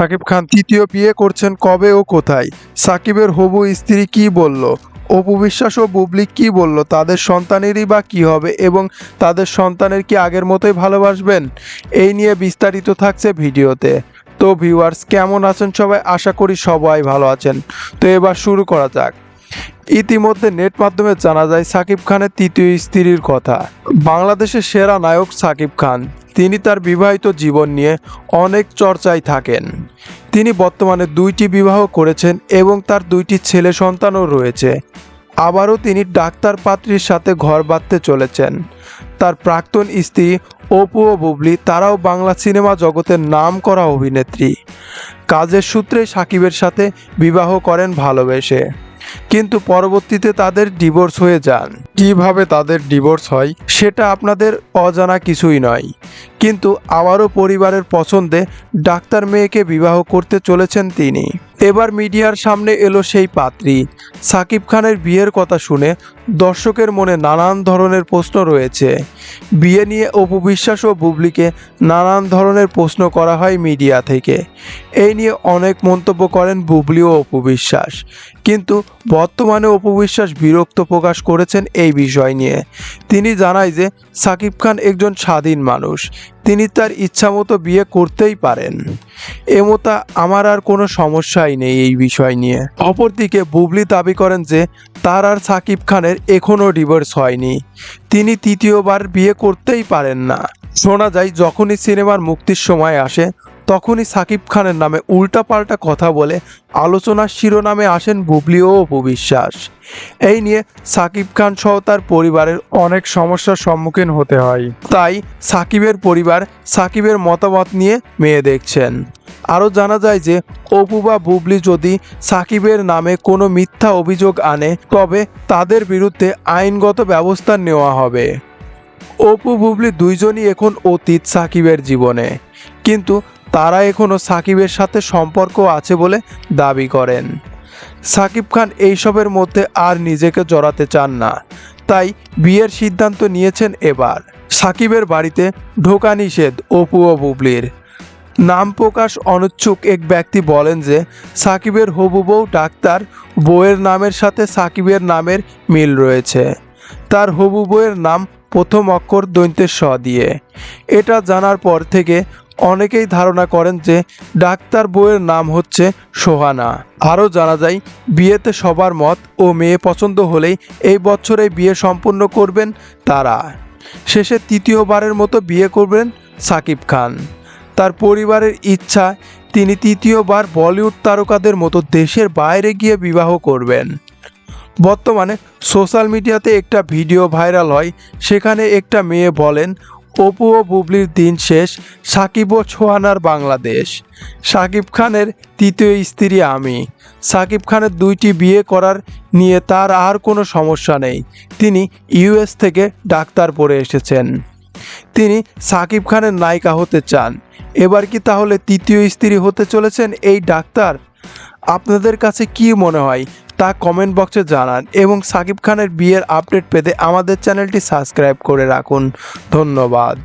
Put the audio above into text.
সাকিব খান তৃতীয় বিয়ে করছেন কবে ও কোথায়? সাকিবের হবু স্ত্রী কি বলল? অপু বিশ্বাস ও বুবলি কি বলল? তাদের সন্তানেরই বা কি হবে এবং তাদের সন্তানের কি আগের মতোই ভালোবাসবেন? এই নিয়ে বিস্তারিত থাকছে ভিডিওতে। তো ভিউয়ার্স, কেমন আছেন সবাই? আশা করি সবাই ভালো আছেন। তো এবার শুরু করা যাক। ইতিমধ্যে নেট মাধ্যমে জানা যায় সাকিব খানের তৃতীয় স্ত্রীর কথা। বাংলাদেশের সেরা নায়ক সাকিব খান। তিনি তার বিবাহিত জীবন নিয়ে অনেক চর্চায় থাকেন। তিনি বর্তমানে দুইটি বিবাহ করেছেন এবং তার দুইটি ছেলে সন্তানও রয়েছে। আবারও তিনি ডাক্তার পাত্রীর সাথে ঘর বাঁধতে চলেছেন। তার প্রাক্তন স্ত্রী অপু ও বুবলি তারাও বাংলা সিনেমা জগতের নাম করা অভিনেত্রী। কাজের সূত্রে সাকিবের সাথে বিবাহ করেন ভালোবেসে। কিন্তু পরবর্তীতে তাদের ডিভোর্স হয়ে যান। কীভাবে তাদের ডিভোর্স হয়, সেটা আপনাদের অজানা কিছুই নয়। কিন্তু আবারও পরিবারের পছন্দে ডাক্তার মেয়েকে বিবাহ করতে চলেছেন তিনি। এবার মিডিয়ার সামনে এলো সেই পাত্রী। সাকিব খানের বিয়ের কথা শুনে দর্শকের মনে নানান ধরনের প্রশ্ন রয়েছে। বিয়ে নিয়ে অপু বিশ্বাস ও বুবলিকে নানান ধরনের প্রশ্ন করা হয় মিডিয়া থেকে। এই নিয়ে অনেক মন্তব্য করেন বুবলি ও অপু বিশ্বাস কিন্তু বর্তমানে অপু বিশ্বাস বিরক্ত প্রকাশ করেছেন এই বিষয় নিয়ে। তিনি জানায় যে সাকিব খান একজন স্বাধীন মানুষ। তিনি তার ইচ্ছামতো বিয়ে করতেই পারেন। এমতা আমার আর কোনো সমস্যাই নেই এই বিষয় নিয়ে। অপরদিকে বুবলি দাবি করেন যে, তার আর সাকিব খানের এখনও ডিভোর্স হয়নি। তিনি তৃতীয়বার বিয়ে করতেই পারেন না। শোনা যায়, যখনই সিনেমার মুক্তির সময় আসে তখনই সাকিব খানের নামে উল্টাপাল্টা কথা বলে আলোচনার শিরোনামে আসেন বুবলি ও অপু বিশ্বাস। এই নিয়ে সাকিব খান সহ তার পরিবারের অনেক সমস্যার সম্মুখীন হতে হয়। তাই সাকিবের পরিবার সাকিবের মতামত নিয়ে মেয়ে দেখছেন। আরও জানা যায় যে, অপু বা বুবলি যদি সাকিবের নামে কোনো মিথ্যা অভিযোগ আনে, তবে তাদের বিরুদ্ধে আইনগত ব্যবস্থা নেওয়া হবে। অপু, বুবলি দুইজনই এখন অতীত সাকিবের জীবনে। কিন্তু তারা এখনও সাকিবের সাথে সম্পর্ক আছে বলে দাবি করেন। সাকিব খান এইসবের মধ্যে আর নিজেকে জড়াতে চান না। তাই বিয়ের সিদ্ধান্ত নিয়েছেন এবার। সাকিবের বাড়িতে ঢোকা নিষেধ অপু ও বুবলির। নাম প্রকাশ অনুচ্ছুক এক ব্যক্তি বলেন যে, সাকিবের হবু বউ ডাক্তার বউয়ের নামের সাথে সাকিবের নামের মিল রয়েছে। তার হবু বউয়ের নাম প্রথম অক্ষর দৈন্তের স দিয়ে। এটা জানার পর থেকে অনেকেই ধারণা করেন যে ডাক্তার বউয়ের নাম হচ্ছে সোহানা। আরও জানা যায়, বিয়েতে সবার মত ও মেয়ে পছন্দ হলেই এই বছরে বিয়ে সম্পূর্ণ করবেন তারা। শেষে তৃতীয়বারের মতো বিয়ে করবেন সাকিব খান। তার পরিবারের ইচ্ছা, তিনি তৃতীয়বার বলিউড তারকাদের মতো দেশের বাইরে গিয়ে বিবাহ করবেন। বর্তমানে সোশ্যাল মিডিয়াতে একটা ভিডিও ভাইরাল হয়, সেখানে একটা মেয়ে বলেন অপু ও বুবলির দিন শেষ, সাকিব ও ছোয়ানার বাংলাদেশ। সাকিব খানের তৃতীয় স্ত্রী আমি। সাকিব খানের দুইটি বিয়ে করার নিয়ে তার আর কোনো সমস্যা নেই। তিনি ইউএস থেকে ডাক্তার পড়ে এসেছেন। তিনি সাকিব খানের নায়িকা হতে চান। এবার কি তাহলে তৃতীয় স্ত্রী হতে চলেছেন এই ডাক্তার? আপনাদের কাছে কি মনে হয়? তা কমেন্ট বক্সে জানান এবং সাকিব খানের বিয়ের আপডেট পেতে আমাদের চ্যানেলটি সাবস্ক্রাইব করে রাখুন। ধন্যবাদ।